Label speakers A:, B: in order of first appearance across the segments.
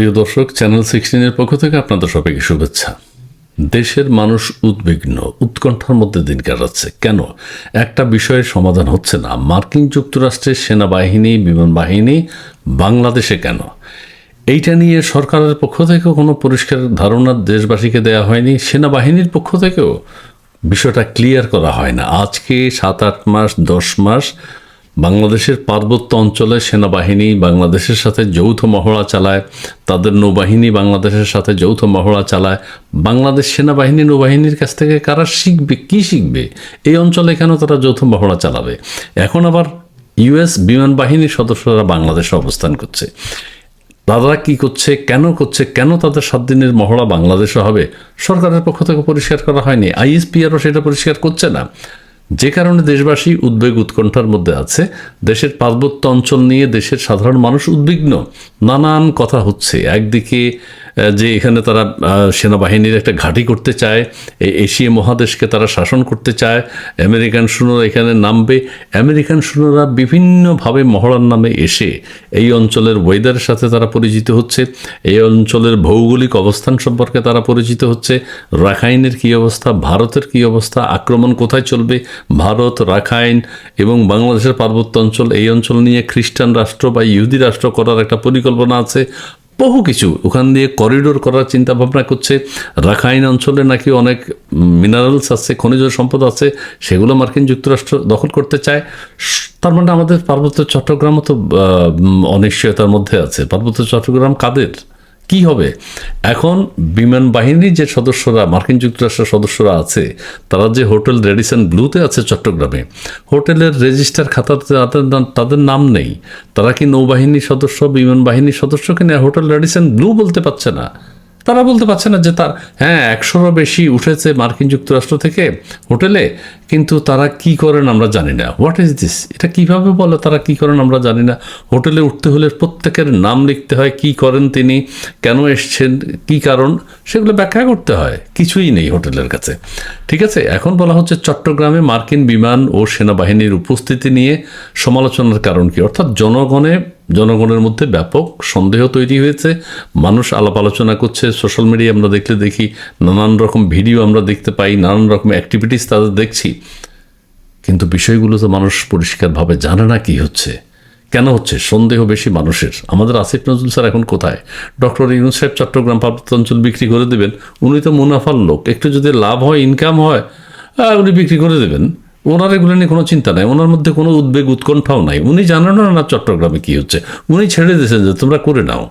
A: প্রিয় দর্শক চ্যানেল সিক্সটিনের পক্ষ থেকে আপনাদের সবাইকে শুভেচ্ছা। দেশের মানুষ উদ্বিগ্ন, উৎকণ্ঠার মধ্যে দিন কাটাচ্ছে। কেন? একটা বিষয়ের সমাধান হচ্ছে না। মার্কিন যুক্তরাষ্ট্রের সেনাবাহিনী, বিমান বাহিনী, বাংলাদেশে কেন? এইটা নিয়ে সরকারের পক্ষ থেকেও কোনো পরিষ্কার ধারণা দেশবাসীকে দেওয়া হয়নি। সেনাবাহিনীর পক্ষ থেকেও বিষয়টা ক্লিয়ার করা হয় না। আজকে সাত, আট মাস, দশ মাস বাংলাদেশের পার্বত্য অঞ্চলে সেনাবাহিনী বাংলাদেশের সাথে যৌথ মহড়া চালায়, তাদের নৌবাহিনী বাংলাদেশের সাথে যৌথ মহড়া চালায়। বাংলাদেশ সেনাবাহিনী নৌবাহিনীর কাছ থেকে কারা শিখবে, কি শিখবে? এই অঞ্চলে কেন তারা যৌথ মহড়া চালাবে? এখন আবার ইউএস বিমান বাহিনীর সদস্যরা বাংলাদেশে অবস্থান করছে। তারা কি করছে, কেন করছে, কেন তাদের সাত দিনের মহড়া বাংলাদেশে হবে? সরকারের পক্ষ থেকে পরিষ্কার করা হয়নি। আইএসপিআরও সেটা পরিষ্কার করছে না। যে কারণে দেশবাসী উদ্বেগ উৎকণ্ঠার মধ্যে আছে, দেশের পার্বত্য অঞ্চল নিয়ে দেশের সাধারণ মানুষ উদ্বিগ্ন। নানান কথা হচ্ছে। একদিকে যে এখানে তারা সেনাবাহিনীর একটা ঘাঁটি করতে চায়, এই এশিয়া মহাদেশকে তারা শাসন করতে চায়, আমেরিকান সৈন্যরা এখানে নামবে। আমেরিকান সৈন্যরা বিভিন্নভাবে মহড়ার নামে এসে এই অঞ্চলের ওয়েদারের সাথে তারা পরিচিত হচ্ছে। এই অঞ্চলের ভৌগোলিক অবস্থান সম্পর্কে তারা পরিচিত হচ্ছে। রাখাইনের কী অবস্থা? ভারতের কী অবস্থা? আক্রমণ কোথায় চলবে? ভারত, রাখাইন এবং বাংলাদেশের পার্বত্য অঞ্চল, এই অঞ্চল নিয়ে খ্রিস্টান রাষ্ট্র বা ইহুদি রাষ্ট্র করার একটা পরিকল্পনা আছে। বহু কিছু। ওখান দিয়ে করিডোর করার চিন্তা ভাবনা করছে। রাখাইন অঞ্চলে নাকি অনেক মিনারেলস আছে, খনিজ সম্পদ আছে, সেগুলো মার্কিন যুক্তরাষ্ট্র দখল করতে চায়। তার মানে আমাদের পার্বত্য চট্টগ্রামও তো অনিশ্চয়তার মধ্যে আছে। পার্বত্য চট্টগ্রাম কাদের? কি হবে? এখন বিমান বাহিনীর যে সদস্যরা, মার্কিন যুক্তরাষ্ট্রের সদস্যরা আছে, তারা যে হোটেল রেডিসন ব্লুতে আছে চট্টগ্রামে, হোটেলের রেজিস্টার খাতাতে তাদের তাদের নাম নেই। তারা কি নৌবাহিনীর সদস্য, বিমান বাহিনীর সদস্য কিনা হোটেল রেডিসন ব্লু বলতে পারছে না? তারা বলতে পারছে না যে তার হ্যাঁ একশোরও বেশি উঠেছে মার্কিন যুক্তরাষ্ট্র থেকে হোটেলে। কিন্তু তারা কি করেন আমরা জানি না। হোয়াট ইজ দিস এটা কীভাবে বলে তারা কি করেন আমরা জানি না। হোটেলে উঠতে হলে প্রত্যেকের নাম লিখতে হয়, কি করেন তিনি, কেন এসছেন, কি কারণ, সেগুলো ব্যাখ্যা করতে হয়। কিছুই নেই হোটেলের কাছে। ঠিক আছে? এখন বলা হচ্ছে চট্টগ্রামে মার্কিন বিমান ও সেনাবাহিনীর উপস্থিতি নিয়ে সমালোচনার কারণ কি? অর্থাৎ জনগণে, জনগণের মধ্যে ব্যাপক সন্দেহ তৈরি হয়েছে। মানুষ আলাপ আলোচনা করছে, সোশ্যাল মিডিয়া আমরা দেখলে দেখি, নানান রকম ভিডিও আমরা দেখতে পাই, নানান রকম অ্যাক্টিভিটিস তাদের দেখছি। কিন্তু বিষয়গুলো তো মানুষ পরিষ্কারভাবে জানে না কি হচ্ছে। কেন হচ্ছে? সন্দেহ বেশি মানুষের। আমাদের আসিফ নজরুল স্যার এখন কোথায়? ডক্টর ইউনুস সাহেব চট্টগ্রাম পার্বত্য অঞ্চল বিক্রি করে দেবেন, উনি তো মুনাফার লোক। একটু যদি লাভ হয় ইনকাম হয় উনি বিক্রি করে দেবেন। ওনার এগুলো নিয়ে কোনো চিন্তা নাই। ওনার মধ্যে কোনো উদ্বেগ, উৎকণ্ঠাও নাই। উনি জানেন না চট্টগ্রামে কি হচ্ছে। উনি ছেড়ে দিয়েছেন যে তোমরা করে নাও।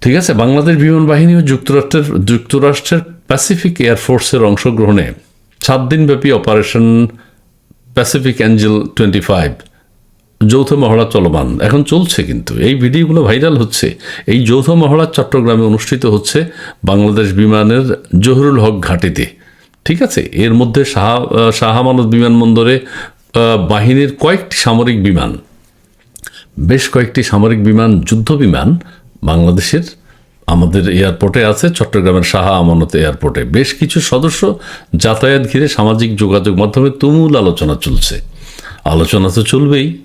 A: ঠিক আছে? বাংলাদেশ বিমান বাহিনী ও যুক্তরাষ্ট্রের যুক্তরাষ্ট্রের প্যাসিফিক এয়ারফোর্সের অংশগ্রহণে সাত দিনব্যাপী operation Pacific Angel twenty five. যৌথ মহড়া চলমান। এখন চলছে কিন্তু। এই ভিডিওগুলো ভাইরাল হচ্ছে। এই যৌথ মহড়া চট্টগ্রামে অনুষ্ঠিত হচ্ছে বাংলাদেশ বিমানের জহুরুল হক ঘাটিতে। ঠিক আছে? এর মধ্যে শাহ আহ, শাহ বিমানবন্দরে বাহিনীর কয়েকটি সামরিক বিমান। বেশ কয়েকটি সামরিক বিমান যুদ্ধ বিমান বাংলাদেশের আমাদের এয়ারপোর্টে আছে, চট্টগ্রামের শাহ আমানত এয়ারপোর্টে। বেশ কিছু সদস্য যাতায়াত ঘিরে সামাজিক যোগাযোগ মাধ্যমে তুমুল আলোচনা চলছে। আলোচনা তো চলবেই।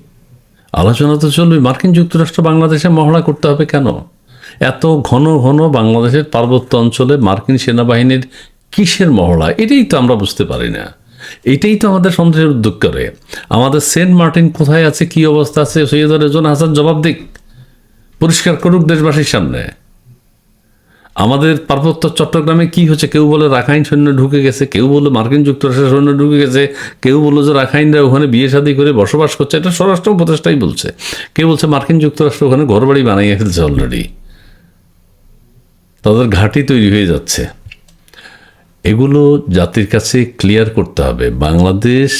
A: আলোচনা তো চলবে মার্কিন যুক্তরাষ্ট্র বাংলাদেশে মহড়া করতে হবে কেন? এত ঘন ঘন বাংলাদেশের পার্বত্য অঞ্চলে মার্কিন সেনাবাহিনীর কিসের মহড়া? এটাই তো আমরা বুঝতে পারি না। এটাই তো আমাদের সন্দেহের উদ্যোগ করে আমাদের সেন্ট মার্টিন কোথায় আছে, কি অবস্থা আছে, সৈয়দ রেজন হাসান জবাব দিক। পরিষ্কার করুক দেশবাসীর সামনে। আমাদের পার্বত্য চট্টগ্রামে কি হচ্ছে? কেউ বলে রাখাইন সৈন্য ঢুকে গেছে, কেউ বলে মার্কিন যুক্তরাষ্ট্রের সৈন্য ঢুকে গেছে, কেউ বলল যে রাখাইনরা ওখানে বিয়ে শাদী করে বসবাস করছে। এটা স্বরাষ্ট্র উপদেষ্টাই বলছে। কেউ বলছে মার্কিন যুক্তরাষ্ট্র ওখানে ঘরবাড়ি বানিয়ে ফেলছে অলরেডি তাদের ঘাঁটি তৈরি হয়ে যাচ্ছে। এগুলো জাতির কাছে ক্লিয়ার করতে হবে। বাংলাদেশ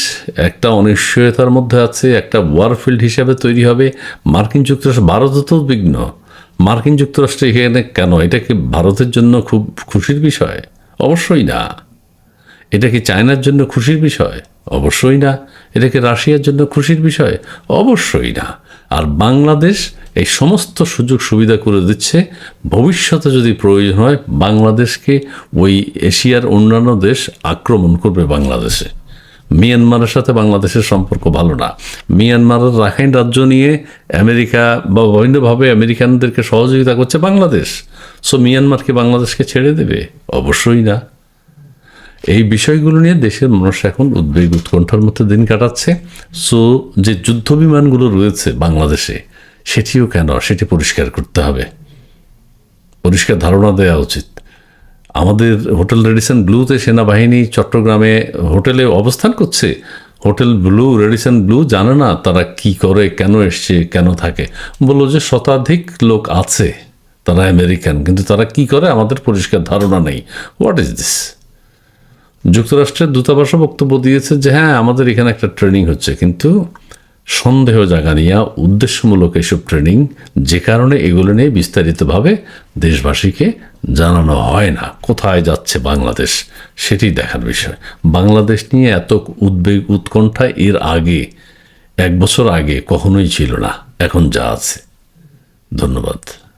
A: একটা অনিশ্চয়তার মধ্যে আছে, একটা ওয়ারফিল্ড হিসাবে তৈরি হবে। মার্কিন যুক্তরাষ্ট্র ভারতও তো বিঘ্ন মার্কিন যুক্তরাষ্ট্র এখানে কেন? এটা কি ভারতের জন্য খুব খুশির বিষয়? অবশ্যই না। এটা কি চায়নার জন্য খুশির বিষয়? অবশ্যই না। এটা কি রাশিয়ার জন্য খুশির বিষয়? অবশ্যই না। আর বাংলাদেশ এই সমস্ত সুযোগ সুবিধা করে দিচ্ছে। ভবিষ্যতে যদি প্রয়োজন হয়, বাংলাদেশকে ওই এশিয়ার অন্যান্য দেশ আক্রমণ করবে বাংলাদেশে। মিয়ানমারের সাথে বাংলাদেশের সম্পর্ক ভালো না। মিয়ানমারের রাখাইন রাজ্য নিয়ে আমেরিকা বা বিভিন্নভাবে আমেরিকানদেরকে সহযোগিতা করছে বাংলাদেশ। সো মিয়ানমারকে বাংলাদেশকে ছেড়ে দেবে? অবশ্যই না। এই বিষয়গুলো নিয়ে দেশের মানুষ এখন উদ্বেগ উৎকণ্ঠার মধ্যে দিন কাটাচ্ছে। সো যে যুদ্ধ বিমানগুলো রয়েছে বাংলাদেশে, সেটিও কেন? সেটি পরিষ্কার করতে হবে। পরিষ্কার ধারণা দেওয়া উচিত। আমাদের হোটেল রেডিসন ব্লুতে সেনাবাহিনী চট্টগ্রামে হোটেলে অবস্থান করছে। হোটেল ব্লু, রেডিসন ব্লু জানে না তারা কি করে, কেন এসছে, কেন থাকে। বলল যে শতাধিক লোক আছে, তারা আমেরিকান, কিন্তু তারা কি করে আমাদের পরিষ্কার ধারণা নেই। হোয়াট ইজ দিস যুক্তরাষ্ট্রের দূতাবাসও বক্তব্য দিয়েছে যে হ্যাঁ আমাদের এখানে একটা ট্রেনিং হচ্ছে, কিন্তু সন্দেহ জাগা নিয়ে উদ্দেশ্যমূলক এসব ট্রেনিং যে কারণে এগুলো নিয়ে বিস্তারিতভাবে দেশবাসীকে জানানো হয় না। কোথায় যাচ্ছে বাংলাদেশ? সেটি দেখার বিষয়। বাংলাদেশ নিয়ে এত উদ্বেগ উৎকণ্ঠা এর আগে, এক বছর আগে কখনোই ছিল না। এখন যা আছে। ধন্যবাদ।